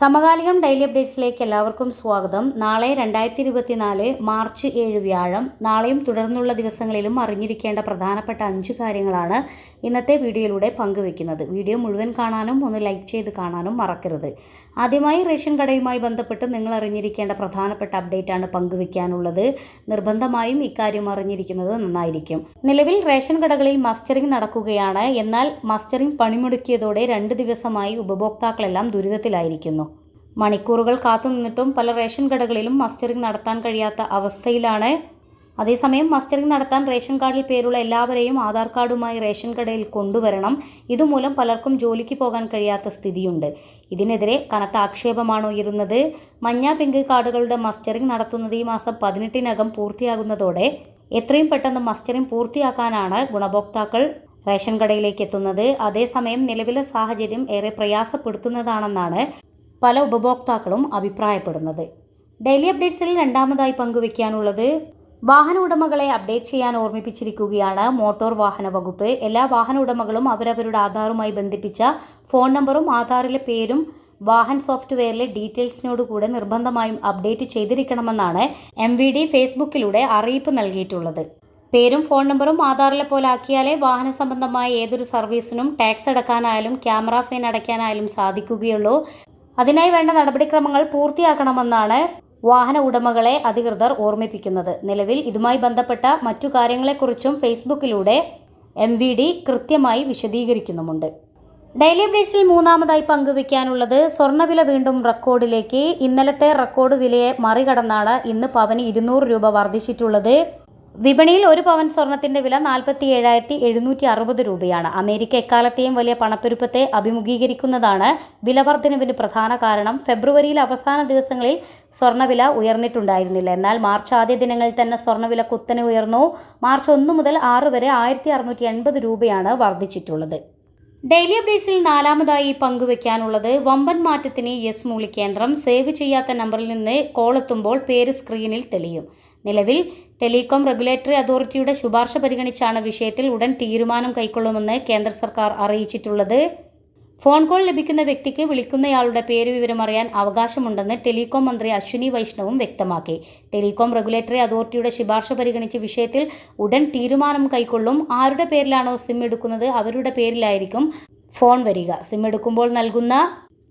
സമകാലികം ഡെയിലി അപ്ഡേറ്റ്സിലേക്ക് എല്ലാവർക്കും സ്വാഗതം. നാളെ രണ്ടായിരത്തി ഇരുപത്തിനാല് മാർച്ച് ഏഴ് വ്യാഴം. നാളെയും തുടർന്നുള്ള ദിവസങ്ങളിലും അറിഞ്ഞിരിക്കേണ്ട പ്രധാനപ്പെട്ട അഞ്ച് കാര്യങ്ങളാണ് ഇന്നത്തെ വീഡിയോയിലൂടെ പങ്കുവെക്കുന്നത് വീഡിയോ മുഴുവൻ കാണാനും ഒന്ന് ലൈക്ക് ചെയ്ത് കാണാനും മറക്കരുത്. ആദ്യമായി റേഷൻ കടയുമായി ബന്ധപ്പെട്ട് നിങ്ങൾ അറിഞ്ഞിരിക്കേണ്ട പ്രധാനപ്പെട്ട അപ്ഡേറ്റ് ആണ് പങ്കുവെക്കാനുള്ളത് നിർബന്ധമായും ഇക്കാര്യം അറിഞ്ഞിരിക്കുന്നത് നന്നായിരിക്കും. നിലവിൽ റേഷൻ കടകളിൽ മസ്റ്ററിംഗ് നടക്കുകയാണ്. എന്നാൽ മസ്റ്ററിംഗ് പണിമുടക്കിയതോടെ രണ്ട് ദിവസമായി ഉപഭോക്താക്കളെല്ലാം ദുരിതത്തിലായിരിക്കുന്നു. മണിക്കൂറുകൾ കാത്തു നിന്നിട്ടും പല റേഷൻ കടകളിലും മസ്റ്ററിംഗ് നടത്താൻ കഴിയാത്ത അവസ്ഥയിലാണ്. അതേസമയം മസ്റ്ററിംഗ് നടത്താൻ റേഷൻ കാർഡിൽ പേരുള്ള എല്ലാവരെയും ആധാർ കാർഡുമായി റേഷൻ കടയിൽ കൊണ്ടുവരണം. ഇതുമൂലം പലർക്കും ജോലിക്ക് പോകാൻ കഴിയാത്ത സ്ഥിതിയുണ്ട്. ഇതിനെതിരെ കനത്ത ആക്ഷേപമാണ് ഉയരുന്നത്? മഞ്ഞ പിങ്ക് കാർഡുകളുടെ മസ്റ്ററിംഗ് നടത്തുന്നത് ഈ മാസം പതിനെട്ടിനകം പൂർത്തിയാകുന്നതോടെ എത്രയും പെട്ടെന്ന് മസ്റ്ററിംഗ് പൂർത്തിയാക്കാനാണ് ഗുണഭോക്താക്കൾ റേഷൻ കടയിലേക്ക് എത്തുന്നത്. അതേസമയം നിലവിലെ സാഹചര്യം ഏറെ പ്രയാസപ്പെടുത്തുന്നതാണെന്നാണ് പല ഉപഭോക്താക്കളും അഭിപ്രായപ്പെടുന്നത്. ഡെയിലി അപ്ഡേറ്റ്സിൽ രണ്ടാമതായി പങ്കുവയ്ക്കാനുള്ളത് വാഹന ഉടമകളെ അപ്ഡേറ്റ് ചെയ്യാൻ ഓർമ്മിപ്പിച്ചിരിക്കുകയാണ് മോട്ടോർ വാഹന വകുപ്പ്. എല്ലാ വാഹന ഉടമകളും അവരവരുടെ ആധാറുമായി ബന്ധിപ്പിച്ച ഫോൺ നമ്പറും ആധാറിലെ പേരും വാഹൻ സോഫ്റ്റ്വെയറിലെ ഡീറ്റെയിൽസിനോടുകൂടെ നിർബന്ധമായും അപ്ഡേറ്റ് ചെയ്തിരിക്കണമെന്നാണ് എം വി ഡി ഫേസ്ബുക്കിലൂടെ അറിയിപ്പ് നൽകിയിട്ടുള്ളത്. പേരും ഫോൺ നമ്പറും ആധാറിലെ പോലെ ആക്കിയാലേ വാഹന സംബന്ധമായ ഏതൊരു സർവീസിനും ടാക്സ് അടക്കാനായാലും ക്യാമറ ഫൈൻ അടയ്ക്കാനായാലും സാധിക്കുകയുള്ളൂ. അതിനായി വേണ്ട നടപടിക്രമങ്ങൾ പൂർത്തിയാക്കണമെന്നാണ് വാഹന ഉടമകളെ അധികൃതർ ഓർമ്മിപ്പിക്കുന്നത്. നിലവിൽ ഇതുമായി ബന്ധപ്പെട്ട മറ്റു കാര്യങ്ങളെക്കുറിച്ചും ഫേസ്ബുക്കിലൂടെ എം വി ഡി കൃത്യമായി വിശദീകരിക്കുന്നുമുണ്ട്. ഡെയിലി അപ്ഡേറ്റ്സിൽ മൂന്നാമതായി പങ്കുവയ്ക്കാനുള്ളത് സ്വർണവില വീണ്ടും റെക്കോർഡിലേക്ക്. ഇന്നലത്തെ റെക്കോർഡ് വിലയെ മറികടന്നാണ് ഇന്ന് പവന് ഇരുന്നൂറ് രൂപ വർദ്ധിച്ചിട്ടുള്ളത്. വിപണിയിൽ ഒരു പവൻ സ്വർണത്തിന്റെ വില നാൽപ്പത്തി ഏഴായിരത്തി എഴുന്നൂറ്റി അറുപത് രൂപയാണ്. അമേരിക്ക എക്കാലത്തെയും വലിയ പണപ്പെരുപ്പത്തെ അഭിമുഖീകരിക്കുന്നതാണ് വിലവർദ്ധനവിന് പ്രധാന കാരണം. ഫെബ്രുവരിയിൽ അവസാന ദിവസങ്ങളിൽ സ്വർണവില ഉയർന്നിട്ടുണ്ടായിരുന്നില്ല. എന്നാൽ മാർച്ച് ആദ്യ ദിനങ്ങളിൽ തന്നെ സ്വർണവില കുത്തനെ ഉയർന്നു. മാർച്ച് ഒന്ന് മുതൽ ആറ് വരെ ആയിരത്തി രൂപയാണ് വർദ്ധിച്ചിട്ടുള്ളത്. ഡെയിലി അപ്ഡേറ്റ്സിൽ നാലാമതായി പങ്കുവെക്കാനുള്ളത് വമ്പൻ മാറ്റത്തിന് യെസ് മൂളി കേന്ദ്രം സേവ് ചെയ്യാത്ത നമ്പറിൽ നിന്ന് കോൾ എത്തുമ്പോൾ പേര് സ്ക്രീനിൽ തെളിയും. നിലവിൽ ടെലികോം റെഗുലേറ്ററി അതോറിറ്റിയുടെ ശുപാർശ പരിഗണിച്ചാണ് വിഷയത്തിൽ ഉടൻ തീരുമാനം കൈക്കൊള്ളുമെന്ന് കേന്ദ്ര സർക്കാർ അറിയിച്ചിട്ടുള്ളത്. ഫോൺ കോൾ ലഭിക്കുന്ന വ്യക്തിക്ക് വിളിക്കുന്നയാളുടെ പേര് വിവരം അറിയാൻ അവകാശമുണ്ടെന്ന് ടെലികോം മന്ത്രി അശ്വിനി വൈഷ്ണവും വ്യക്തമാക്കി. ടെലികോം റെഗുലേറ്ററി അതോറിറ്റിയുടെ ശുപാർശ പരിഗണിച്ച വിഷയത്തിൽ ഉടൻ തീരുമാനം കൈക്കൊള്ളും. ആരുടെ പേരിലാണോ സിം എടുക്കുന്നത് അവരുടെ പേരിലായിരിക്കും ഫോൺ വരിക. സിം എടുക്കുമ്പോൾ നൽകുന്ന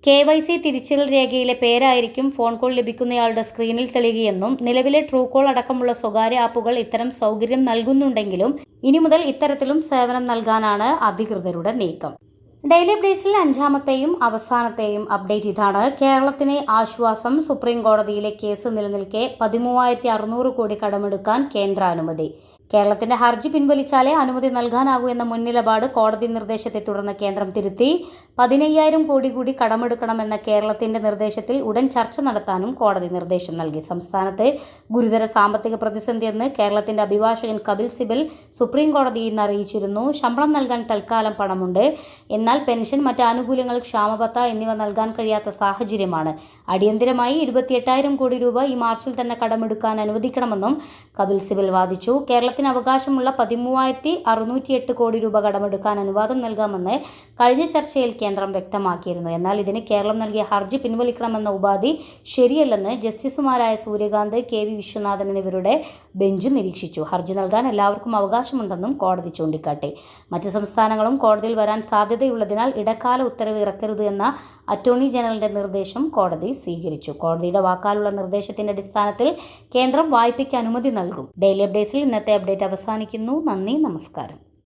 കെ വൈ സി തിരിച്ചറിൽ രേഖയിലെ പേരായിരിക്കും ഫോൺ കോൾ ലഭിക്കുന്നയാളുടെ സ്ക്രീനിൽ തെളിയുകയെന്നും നിലവിലെ ട്രൂ കോൾ അടക്കമുള്ള സ്വകാര്യ ആപ്പുകൾ ഇത്തരം സൗകര്യം നൽകുന്നുണ്ടെങ്കിലും ഇനി മുതൽ ഇത്തരത്തിലും സേവനം നൽകാനാണ് അധികൃതരുടെ നീക്കം. ഡെയിലി അപ്ഡേറ്റ്സിൽ അഞ്ചാമത്തെയും അവസാനത്തെയും അപ്ഡേറ്റ് ഇതാണ്. കേരളത്തിനെ ആശ്വാസം സുപ്രീം കോടതിയിലെ കേസ് നിലനിൽക്കെ പതിമൂവായിരത്തി അറുന്നൂറ് കോടി കടമെടുക്കാൻ കേന്ദ്രാനുമതി. കേരളത്തിന്റെ ഹർജി പിൻവലിച്ചാലേ അനുമതി നൽകാനാകൂ എന്ന മുൻനിലപാട് കോടതി നിർദ്ദേശത്തെ തുടർന്ന് കേന്ദ്രം തിരുത്തി. പതിനയ്യായിരം കോടി കൂടി കടമെടുക്കണമെന്ന കേരളത്തിന്റെ നിർദ്ദേശത്തിൽ ഉടൻ ചർച്ച നടത്താനും കോടതി നിർദ്ദേശം നൽകി. സംസ്ഥാനത്ത് ഗുരുതര സാമ്പത്തിക പ്രതിസന്ധി പ്രതിസന്ധിയെന്ന് കേരളത്തിന്റെ അഭിഭാഷകൻ കപിൽ സിബൽ സുപ്രീം കോടതിയിൽ നിന്ന് അറിയിച്ചിരുന്നു. ശമ്പളം നൽകാൻ തൽക്കാലം പണമുണ്ട്. എന്നാൽ പെൻഷൻ മറ്റ് ആനുകൂല്യങ്ങൾ ക്ഷാമബത്ത എന്നിവ നൽകാൻ കഴിയാത്ത സാഹചര്യമാണ്. അടിയന്തിരമായി ഇരുപത്തിയെട്ടായിരം കോടി രൂപ ഈ മാർച്ചിൽ തന്നെ കടമെടുക്കാൻ അനുവദിക്കണമെന്നും കപിൽ സിബൽ വാദിച്ചു. കേരളത്തിന് കേരളത്തിന് അവകാശമുള്ള പതിമൂവായിരത്തി അറുന്നൂറ്റിയെട്ട് കോടി രൂപ കടമെടുക്കാൻ അനുവാദം നൽകാമെന്ന് കഴിഞ്ഞ ചർച്ചയിൽ കേന്ദ്രം വ്യക്തമാക്കിയിരുന്നു. എന്നാൽ ഇതിന് കേരളം നൽകിയ ഹർജി പിൻവലിക്കണമെന്ന ഉപാധി ശരിയല്ലെന്ന് ജസ്റ്റിസുമാരായ സൂര്യകാന്ത് കെ വി വിശ്വനാഥൻ എന്നിവരുടെ ബെഞ്ച് നിരീക്ഷിച്ചു. ഹർജി നൽകാൻ എല്ലാവർക്കും അവകാശമുണ്ടെന്നും കോടതി ചൂണ്ടിക്കാട്ടി. മറ്റ് സംസ്ഥാനങ്ങളും കോടതിയിൽ വരാൻ സാധ്യതയുള്ളതിനാൽ ഇടക്കാല ഉത്തരവ് ഇറക്കരുത് എന്ന അറ്റോർണി ജനറലിന്റെ നിർദ്ദേശം കോടതി സ്വീകരിച്ചു. കോടതിയുടെ വാക്കാലുള്ള നിർദ്ദേശത്തിന്റെ അടിസ്ഥാനത്തിൽ കേന്ദ്രം വായ്പയ്ക്ക് അനുമതി നൽകും. ഡെയിലി അപ്ഡേറ്റ്സിൽ ഇന്നത്തെ അപ്ഡേറ്റ്. അവസാനിക്കുന്നു. നന്ദി നമസ്കാരം.